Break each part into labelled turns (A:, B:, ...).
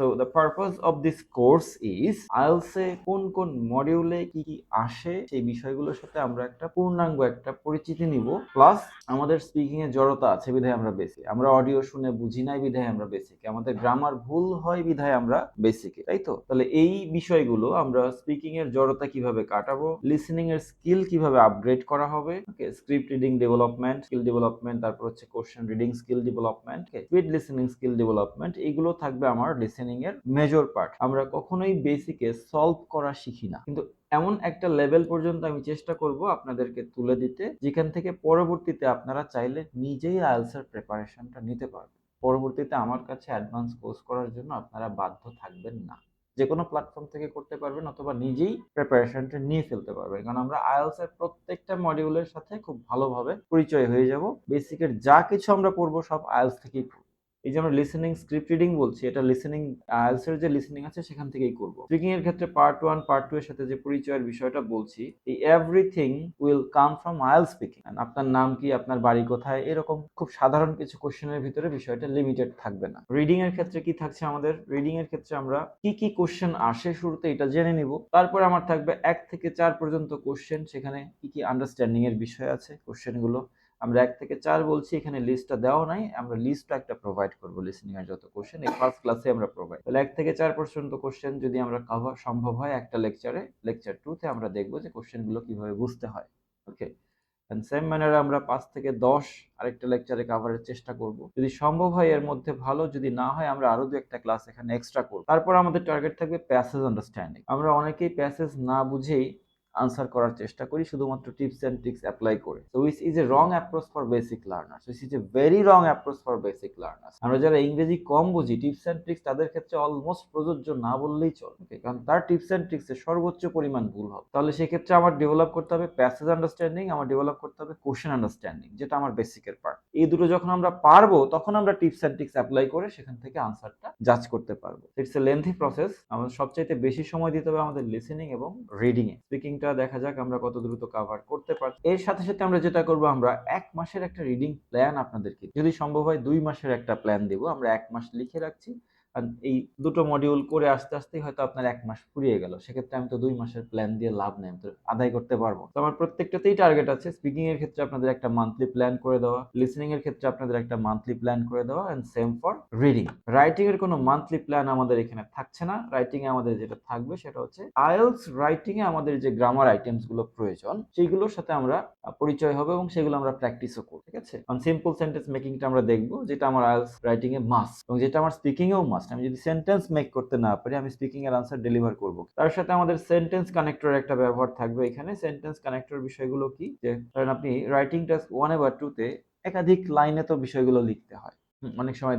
A: The purpose of this course is IELTS এ কোন কোন মডিউলে কি কি আসে, সেই বিষয়গুলোর সাথে আমরা একটা পূর্ণাঙ্গ একটা পরিচিতি নিব। প্লাস আমাদের স্পিকিং এর জড়তা আছে বিধায় আমরা বেসিক আমরা অডিও শুনে বুঝি নাই বিধায় আমরা বেসিক আমাদের গ্রামার ভুল হয় বিধায় আমরা বেসিকে তাই তো? তাহলে এই বিষয়গুলো আমরা স্পিকিং এর জড়তা কীভাবে কাটাবো লিসেনিং এর স্কিল কীভাবে আপগ্রেড করা হবে okay script reading development skill development তারপর হচ্ছে question reading skill development speed listening skill development এইগুলো থাকবে আমার লিসেনিং এর মেজর পার্ট আমরা কখনোই বেসিকে সলভ করা শিখি না। কিন্তু এমন একটা লেভেল পর্যন্ত আমি চেষ্টা করব আপনাদেরকে তুলে দিতে, যেখান থেকে পরবর্তীতে আপনারা চাইলে নিজেই আইএলস এর প্রিপারেশনটা নিতে পারবেন। পরবর্তীতে আমার কাছে অ্যাডভান্স কোর্স করার জন্য আপনারা বাধ্য থাকবেন না। যে কোনো প্ল্যাটফর্ম থেকে করতে পারবেন অথবা নিজেই প্রিপারেশনটা নিয়ে ফেলতে পারবেন। কারণ আমরা আইএলস এর প্রত্যেকটা মডিউলের সাথে খুব ভালোভাবে পরিচয় হয়ে যাব। বেসিকের যা কিছু আমরা পড়ব সব আইএলস থেকেই পড়ব। এই যে আমরা লিসেনিং স্ক্রিপ্ট রিডিং বলছি, এটা লিসেনিং আইএলস এর যে লিসেনিং আছে, সেখান থেকেই করব। স্পিকিং এর ক্ষেত্রে পার্ট ওয়ান পার্ট টু এর সাথে যে পরিচয়ের বিষয়টা বলছি, এই everything will come from IL speaking আপনার নাম কি, আপনার বাড়ি কোথায়, এরকম খুব সাধারণ কিছু কোশ্চেনের ভিতরে বিষয়টা লিমিটেড থাকবে না। রিডিং এর ক্ষেত্রে কি থাকছে আমাদের? রিডিং এর ক্ষেত্রে আমরা কি কি কোশ্চেন আসে শুরুতে, এটা জেনে নিব। তারপরে আমার থাকবে এক থেকে চার পর্যন্ত কোশ্চেন সেখানে কি কি আন্ডারস্ট্যান্ডিং এর বিষয় আছে কোশ্চেনগুলো আমরা এক থেকে চার বলছি, এখানে লিস্টটা দেওয়া নাই, আমরা লিস্টটা একটা প্রোভাইড করব লিসনিং এর যত কোশ্চেন এই ফার্স্ট ক্লাসে আমরা প্রোভাইড তাহলে এক থেকে চার পর্যন্ত কোশ্চেন যদি আমরা কভার সম্ভব হয় একটা লেকচারে লেকচার টুতে আমরা দেখব যে কোশ্চেনগুলো কীভাবে বুঝতে হয়। ওকে সেম ম্যানারে আমরা পাঁচ থেকে দশ আরেকটা লেকচারে কাভারের চেষ্টা করব। যদি সম্ভব হয় এর মধ্যে ভালো, যদি না হয় আমরা আরও দু একটা ক্লাস এখানে এক্সট্রা করব। তারপর আমাদের টার্গেট থাকবে প্যাসেজ আন্ডারস্ট্যান্ডিং আমরা অনেকেই প্যাসেজ না বুঝেই আনসার করার চেষ্টা করি, শুধুমাত্র টিপস অ্যান্ড ট্রিক্স অ্যাপ্লাই করে। So which is a wrong approach for basic learners which is a very wrong approach for basic learners আমরা যারা ইংরেজি কম বুঝি টিপস অ্যান্ড ট্রিক্স তাদের ক্ষেত্রে অলমোস্ট প্রযোজ্য না বললেই চলে। কারণ তার টিপস অ্যান্ড ট্রিক্সে সর্বোচ্চ পরিমাণ ভুল হবে। তাহলে সেক্ষেত্রে আমার ডেভেলপ করতে হবে প্যাসেজ আন্ডারস্ট্যান্ডিং আমার ডেভেলপ করতে হবে কোশ্চেন আন্ডারস্ট্যান্ডিং যেটা আমার বেসিকের পার্ট এই দুটো যখন আমরা পারব, তখন আমরা টিপস অ্যান্ড ট্রিক্স অ্যাপ্লাই করে সেখান থেকে আনসারটা জাজ করতে পারব। ইটস এ লেন্থি প্রসেস আমাদের সবচাইতে বেশি সময় দিতে হবে আমাদের লিসেনিং এবং রিডিং এ স্পিকিংটা দেখা যাক আমরা কত দ্রুত কভার করতে পারি এর সাথে সাথে আমরা যেটা করব, আমরা এক মাসের একটা রিডিং প্ল্যান আপনাদেরকে। যদি সম্ভব হয় দুই মাসের একটা প্ল্যান দেব। আমরা এক মাস লিখে রাখছি। এই দুটো মডিউল করে আস্তে আস্তে হয়তো আপনার এক মাস ফুরিয়ে গেল। সেক্ষেত্রে আমি তো দুই মাসের প্ল্যান দিয়ে লাভ নেই, আমি তো আদায় করতে পারব। তো আমার প্রত্যেকটাতেই টার্গেট আছে। স্পিকিং এর ক্ষেত্রে আপনাদের একটা মান্থলি প্ল্যান করে দেওয়া লিসনিং এর ক্ষেত্রে আপনাদের একটা মান্থলি প্ল্যান করে দেওয়া and same for reading writing এর কোনো মান্থলি প্ল্যান আমাদের এখানে থাকছে না। রাইটিং এ আমাদের যেটা থাকবে সেটা হচ্ছে আইএলস রাইটিং এ আমাদের যে গ্রামার আইটেমসগুলো প্রয়োজন, সেইগুলোর সাথে আমরা পরিচয় হবে এবং সেগুলো আমরা প্র্যাকটিসও করব, ঠিক আছে? সিম্পল সেন্টেন্স মেকিংটা আমরা দেখব, যেটা আমার আইএলস রাইটিং এ মাস্ট এবং যেটা আমার স্পিকিং এও মাস্ট। আমি যদি সেন্টেন্স মেক করতে না পারি, আমি স্পিকিং এর আনসার ডেলিভার করব। তার সাথে আমাদের সেন্টেন্স কানেক্টর একটা ব্যবহার থাকবে এখানে। সেন্টেন্স কানেক্টর বিষয়গুলো কি? যে কারণ আপনি রাইটিং টাস্ক ওয়ান বা টুতে একাধিক লাইনে তো বিষয়গুলো লিখতে হয়। অনেক সময়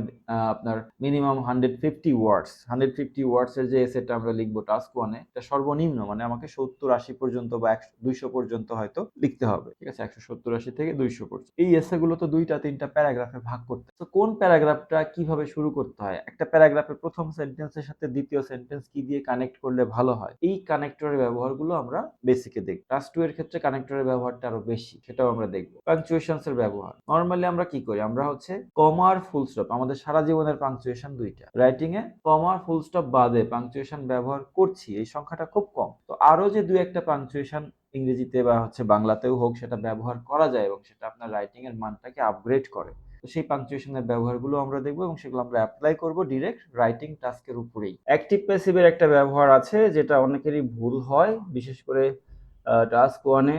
A: আপনার minimum hundred fifty words hundred fifty words এর যে এসেটা আমরা লিখব টাস্ক ওয়ানে এটা সর্বনিম্ন মানে আমাকে সত্তর আশি পর্যন্ত বা একশো, দুইশো পর্যন্ত হয়তো লিখতে হবে, ঠিক আছে? একশো সত্তর আশি থেকে দুইশো পর্যন্ত। এই এসে গুলো তো দুইটা, তিনটা প্যারাগ্রাফে ভাগ করতে তো কোন প্যারাগ্রাফটা কীভাবে শুরু করতে হয়? একটা প্যারাগ্রাফের প্রথম সেন্টেন্সের সাথে দ্বিতীয় সেন্টেন্স কি দিয়ে কানেক্ট করলে ভালো হয়? এই কানেক্টরের ব্যবহারগুলো আমরা বেসিকে দেখব। টাস্ক টু এর ক্ষেত্রে কানেক্টরের ব্যবহারটা আরও বেশি, সেটাও আমরা দেখব। পাংচুয়েশনস এর ব্যবহার। নর্মালি আমরা কি করি? আমরা হচ্ছে কমার ফুল স্টপ আমাদের সারা জীবনের পাংচুয়েশন দুইটা। রাইটিং এ কমার ফুল স্টপ বাদে পাংচুয়েশন ব্যবহার করছি, এই সংখ্যাটা খুব কম। তো আরও যে দুই একটা পাংচুয়েশন ইংরেজিতে বা হচ্ছে বাংলাতেও হোক, সেটা ব্যবহার করা যায় এবং সেটা আপনার রাইটিং এর মানটাকে আপগ্রেড করে। তো সেই পাংচুয়েশনের ব্যবহারগুলো আমরা দেখব এবং সেগুলো আমরা অ্যাপ্লাই করব ডিরেক্ট রাইটিং টাস্কের উপরেই। অ্যাক্টিভ প্যাসিভের একটা ব্যবহার আছে, যেটা অনেকেরই ভুল হয়, বিশেষ করে টাস্ক ওয়ানে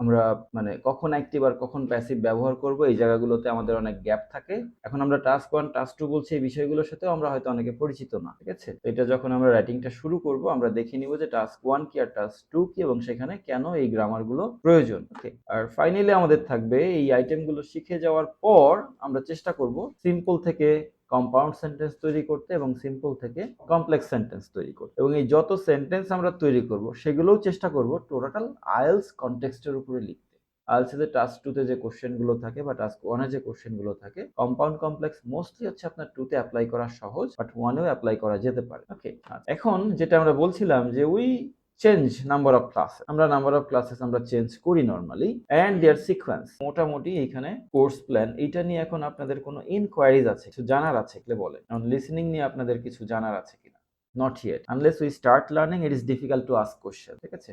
A: আমরা মানে কখন অ্যাক্টিভ আর কখন প্যাসিভ ব্যবহার করব, এই জায়গাগুলোতে আমাদের অনেক গ্যাপ থাকে। এখন আমরা টাস্ক ওয়ান টাস্ক টু বলছি, এই বিষয়গুলোর সাথেও আমরা হয়তো অনেকে পরিচিত না, ঠিক আছে? এটা যখন আমরা রাইটিংটা শুরু করব, আমরা দেখে নিব যে টাস্ক ওয়ান কি আর টাস্ক টু কি এবং সেখানে কেন এই গ্রামারগুলো প্রয়োজন ওকে আর ফাইনালি আমাদের থাকবে, এই আইটেমগুলো শিখে যাওয়ার পর আমরা চেষ্টা করব সিম্পল থেকে কম্পাউন্ড সেন্টেন্স তৈরি করতে এবং সিম্পল থেকে কমপ্লেক্স সেন্টেন্স তৈরি করতে। এবং এই যত সেন্টেন্স আমরা তৈরি করব, সেগুলোও চেষ্টা করব টোটাল আয়েলস কনটেক্সটের উপরে লিখতে। আইএলসিতে টাস্ক টুতে যে কোশ্চেনগুলো থাকে বা টাস্ক ওয়ানে যে কোশ্চেনগুলো থাকে কম্পাউন্ড কমপ্লেক্স মোস্টলি হচ্ছে আপনার টুতে অ্যাপ্লাই করা সহজ বাট ওয়ানেও অ্যাপ্লাই করা যেতে পারে। ওকে এখন যেটা আমরা বলছিলাম যে we change number of classes আমরা নাম্বার অফ ক্লাসেস আমরা চেঞ্জ করি নর্মালি অ্যান্ড দেয়ার সিকোয়েন্স মোটামুটি এখানে কোর্স প্ল্যান এটা নিয়ে এখন আপনাদের কোনো ইনকোয়ারিজ আছে, কিছু জানার আছে, এগুলো বলে এখন লিসেনিং নিয়ে আপনাদের কিছু জানার আছে কিনা? Not yet unless we start learning it is difficult to ask question ঠিক আছে?